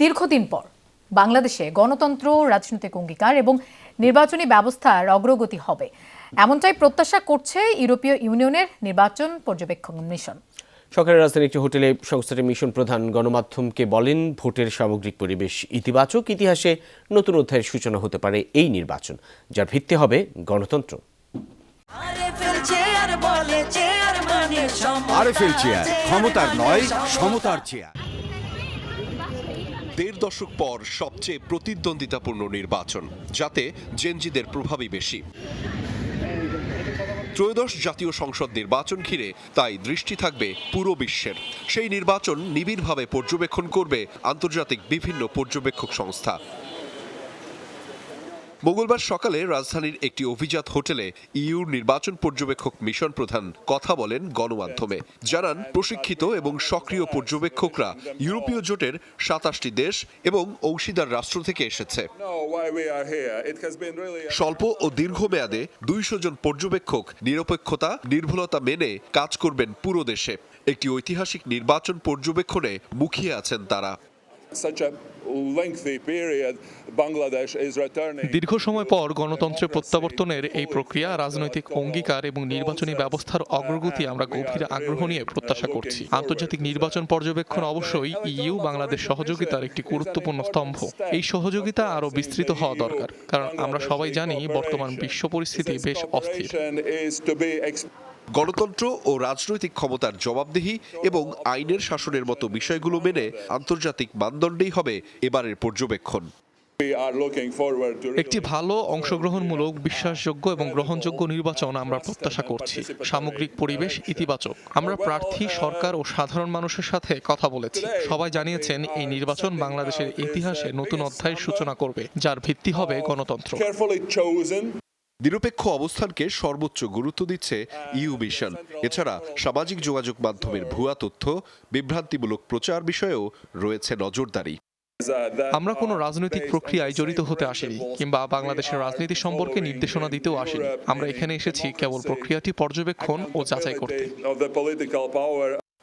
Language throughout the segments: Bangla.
দীর্ঘদিন পর বাংলাদেশে গণতন্ত্র রাজনৈতিক অঙ্গীকার এবং নির্বাচনী ব্যবস্থার অগ্রগতি হবে। এমনটাই প্রত্যাশা করছে ইউরোপীয় ইউনিয়নের নির্বাচন পর্যবেক্ষণ মিশন। সকালের রাজধানীর একটি হোটেলে সংস্থাটির মিশন প্রধান গণমাধ্যমকে বলেন ভোটের সামগ্রিক পরিবেশ ইতিবাচক ইতিহাসে নতুন অধ্যায়ের সূচনা হতে পারে এই নির্বাচন যার ভিত্তি হবে গণতন্ত্র। মানে আরএফএল চেয়ার ক্ষমতার নয় সমতার চেয়ার। দেড় দশক পর সবচেয়ে প্রতিদ্বন্দ্বিতাপূর্ণ নির্বাচন, যাতে জেনজিদের প্রভাবই বেশি। ত্রয়োদশ জাতীয় সংসদ নির্বাচন ঘিরে তাই দৃষ্টি থাকবে পুরো বিশ্বের। সেই নির্বাচন নিবিড়ভাবে পর্যবেক্ষণ করবে আন্তর্জাতিক বিভিন্ন পর্যবেক্ষক সংস্থা। মঙ্গলবার সকালে রাজধানীর একটি অভিজাত হোটেলে ইউর নির্বাচন পর্যবেক্ষক মিশন প্রধান কথা বলেন গণমাধ্যমে। জানান, প্রশিক্ষিত এবং সক্রিয় পর্যবেক্ষকরা ইউরোপীয় জোটের সাতাশটি দেশ এবং অংশীদার রাষ্ট্র থেকে এসেছে। স্বল্প ও দীর্ঘমেয়াদে দুইশো জন পর্যবেক্ষক নিরপেক্ষতা, নির্ভুলতা মেনে কাজ করবেন পুরো দেশে। একটি ঐতিহাসিক নির্বাচন পর্যবেক্ষণে মুখিয়ে আছেন তারা। দীর্ঘ সময় পর গণতন্ত্রের প্রত্যাবর্তনের এই প্রক্রিয়া রাজনৈতিক অঙ্গীকার এবং নির্বাচনী ব্যবস্থার অগ্রগতি আমরা গভীর আগ্রহ নিয়ে প্রত্যাশা করছি। আন্তর্জাতিক নির্বাচন পর্যবেক্ষণ অবশ্যই ইইউ বাংলাদেশ সহযোগিতার একটি গুরুত্বপূর্ণ স্তম্ভ। এই সহযোগিতা আরও বিস্তৃত হওয়া দরকার, কারণ আমরা সবাই জানি বর্তমান বিশ্ব পরিস্থিতি বেশ অস্থির। গণতন্ত্র ও রাজনৈতিক ক্ষমতার জবাবদিহি এবং আইনের শাসনের মতো বিষয়গুলো মেনে আন্তর্জাতিক মানদণ্ডেই হবে এবারের পর্যবেক্ষণ। একটি ভালো অংশগ্রহণমূলক বিশ্বাসযোগ্য এবং গ্রহণযোগ্য নির্বাচন আমরা প্রত্যাশা করছি। সামগ্রিক পরিবেশ ইতিবাচক। আমরা প্রার্থী সরকার ও সাধারণ মানুষের সাথে কথা বলেছি। সবাই জানিয়েছেন এই নির্বাচন বাংলাদেশের ইতিহাসে নতুন অধ্যায়ের সূচনা করবে যার ভিত্তি হবে গণতন্ত্র। নিরপেক্ষ অবস্থানকে সর্বোচ্চ গুরুত্ব দিচ্ছে ইউ মিশন। এছাড়া সামাজিক যোগাযোগ মাধ্যমের ভুয়া তথ্য বিভ্রান্তিমূলক প্রচার বিষয়েও রয়েছে নজরদারি। আমরা কোনো রাজনৈতিক প্রক্রিয়ায় জড়িত হতে আসিনি কিংবা বাংলাদেশের রাজনীতি সম্পর্কে নির্দেশনা দিতেও আসিনি। আমরা এখানে এসেছি কেবল প্রক্রিয়াটি পর্যবেক্ষণ ও যাচাই করতে।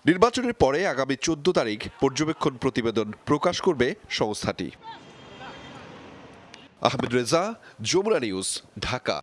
নির্বাচনের পরে আগামী চোদ্দ তারিখ পর্যবেক্ষণ প্রতিবেদন প্রকাশ করবে সংস্থাটি। আহমেদ রেজা যমুনা নিউজ ঢাকা।